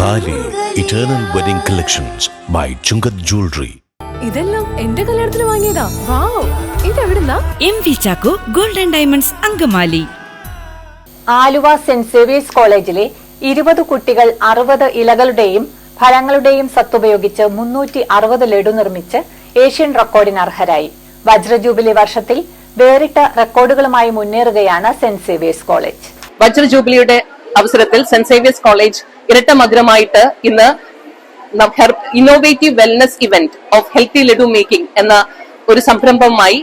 Thali eternal wedding collections by Chungath jewellery ഇതെല്ലാം എന്റെ കല്യാണത്തിന് വാങ്ങിയതാ. Wow. ഇതെവിടുന്നാ? M V Chacko golden diamonds Angamaly. Aluva Saint Xavier's കോളേജിലെ ഇരുപത് കുട്ടികൾ അറുപത് ഇലകളുടെയും ഫലങ്ങളുടെയും സത്തുപയോഗിച്ച് മുന്നൂറ്റി അറുപത് ലഡു നിർമ്മിച്ച് ഏഷ്യൻ റെക്കോർഡിന് അർഹരായി. വജ്രജൂബിലി വർഷത്തിൽ വേറിട്ട റെക്കോർഡുകളുമായി മുന്നേറുകയാണ് സെന്റ് സേവിയേഴ്സ് കോളേജ്. വജ്രജൂബിലിയുടെ അവസരത്തിൽ സെന്റ് സേവിയേഴ്സ് കോളേജ് ഇരട്ട മധുരമായിട്ട് ഇന്ന് innovative wellness event of healthy laddu making എന്ന ഒരു സംരംഭവുമായി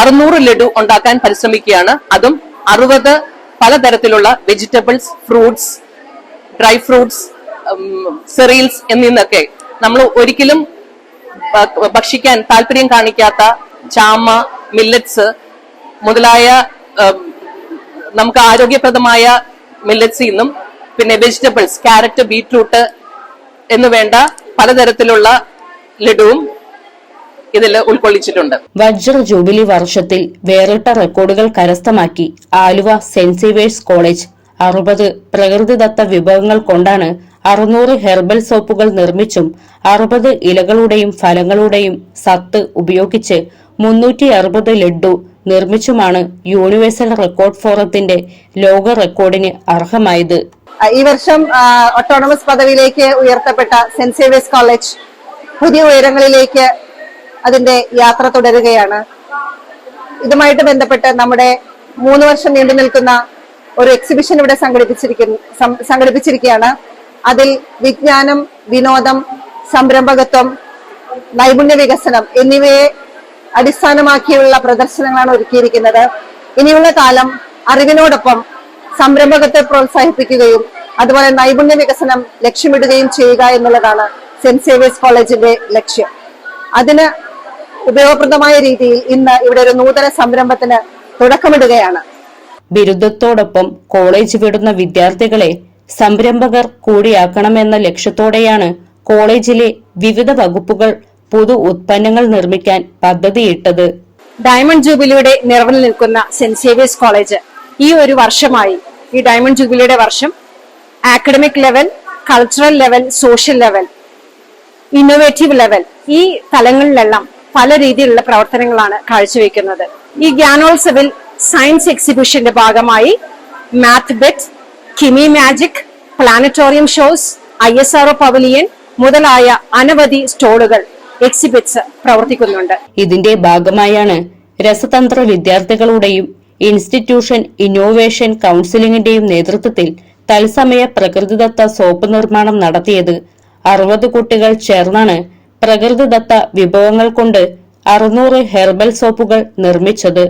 അറുന്നൂറ് ലഡു ഉണ്ടാക്കാൻ പരിശ്രമിക്കുകയാണ്. അതും അറുപത് പലതരത്തിലുള്ള vegetables fruits dry fruits cereals എന്നിന്നൊക്കെ നമ്മൾ ഒരിക്കലും ഭക്ഷിക്കാൻ താല്പര്യം കാണിക്കാത്ത ചാമ മില്ലറ്റ്സ് മുതലായ നമുക്ക് ആരോഗ്യപ്രദമായ മില്ലറ്റ്സിൽ നിന്നും പിന്നെ വെജിറ്റബിൾസ് ക്യാരറ്റ് ബീറ്റ്റൂട്ട് എന്ന് വേണ്ട പലതരത്തിലുള്ള ലഡുവും ഇതിൽ ഉൾക്കൊള്ളിച്ചിട്ടുണ്ട്. വജ്ര ജൂബിലി വർഷത്തിൽ വേറിട്ട റെക്കോർഡുകൾ കരസ്ഥമാക്കി ആലുവ സെന്റ് കോളേജ്. അറുപത് പ്രകൃതിദത്ത വിഭവങ്ങൾ കൊണ്ടാണ് അറുന്നൂറ് ഹെർബൽ സോപ്പുകൾ നിർമ്മിച്ചും അറുപത് ഇലകളുടെയും ഫലങ്ങളുടെയും സത്ത് ഉപയോഗിച്ച് മുന്നൂറ്റി അറുപത് ലഡു നിർമ്മിച്ചുമാണ് യൂണിവേഴ്സൽ റെക്കോർഡ് ഫോറത്തിന്റെ ലോക റെക്കോർഡിന് അർഹമായത്. ഈ വർഷം ഓട്ടോണമസ് പദവിയിലേക്ക് ഉയർത്തപ്പെട്ട സെന്റ് സേവിയേഴ്സ് കോളേജ് പുതിയ ഉയരങ്ങളിലേക്ക് അതിന്റെ യാത്ര തുടരുകയാണ്. ഇതുമായിട്ട് ബന്ധപ്പെട്ട് നമ്മുടെ മൂന്ന് വർഷം നീണ്ടു നിൽക്കുന്ന ഒരു എക്സിബിഷൻ ഇവിടെ സംഘടിപ്പിച്ചിരിക്കുന്നു സംഘടിപ്പിച്ചിരിക്കുകയാണ്. അതിൽ വിജ്ഞാനം വിനോദം സംരംഭകത്വം നൈപുണ്യ വികസനം എന്നിവയെ അടിസ്ഥാനമാക്കിയുള്ള പ്രദർശനങ്ങളാണ് ഒരുക്കിയിരിക്കുന്നത്. ഇനിയുള്ള കാലം അറിവിനോടൊപ്പം സംരംഭകത്തെ പ്രോത്സാഹിപ്പിക്കുകയും അതുപോലെ നൈപുണ്യ വികസനം ലക്ഷ്യമിടുകയും ചെയ്യുക എന്നുള്ളതാണ് സെന്റ് സേവിയേഴ്സ് കോളേജിന്റെ ലക്ഷ്യം. അതിന് ഉപയോഗപ്രദമായ രീതിയിൽ ഇന്ന് ഇവിടെ ഒരു നൂതന സംരംഭത്തിന് തുടക്കമിടുകയാണ്. ബിരുദത്തോടൊപ്പം കോളേജ് വിടുന്ന വിദ്യാർത്ഥികളെ സംരംഭകർ കൂടിയാക്കണമെന്ന ലക്ഷ്യത്തോടെയാണ് കോളേജിലെ വിവിധ വകുപ്പുകൾ പുതു ഉത്പന്നങ്ങൾ നിർമ്മിക്കാൻ പദ്ധതിയിട്ടത്. ഡയമണ്ട് ജൂബിലിയുടെ നിറവിൽ നിൽക്കുന്ന സെന്റ് സേവിയേഴ്സ് കോളേജ് ഈ ഒരു വർഷമായി ഈ ഡയമണ്ട് ജൂബിലിയുടെ വർഷം. Academic level cultural level social level innovative level ഈ തലങ്ങളിലെല്ലാം പല രീതിയിലുള്ള പ്രവർത്തനങ്ങളാണ് കാഴ്ചവെക്കുന്നത്. ഈ ജ്ഞാനോത്സവിൽ സയൻസ് എക്സിബിഷന്റെ ഭാഗമായി മാത്ത് ബെറ്റ് Kimi magic planetarium shows I S R O pavilion മുതലായ അനവധി സ്റ്റോളുകൾ എക്സിബിറ്റ്സ് പ്രവർത്തിക്കുന്നുണ്ട്. ഇതിന്റെ ഭാഗമായാണ് രസതന്ത്ര വിദ്യാർത്ഥികളുടെയും ഇൻസ്റ്റിറ്റ്യൂഷൻ ഇന്നോവേഷൻ കൗൺസിലിംഗിന്റെയും നേതൃത്വത്തിൽ തത്സമയ പ്രകൃതിദത്ത സോപ്പ് നിർമ്മാണം നടത്തിയത് അറുപത് കുട്ടികൾ ചേർന്നാണ് പ്രകൃതിദത്ത വിഭവങ്ങൾ കൊണ്ട് അറുന്നൂറ് ഹെർബൽ സോപ്പുകൾ നിർമ്മിച്ചത്.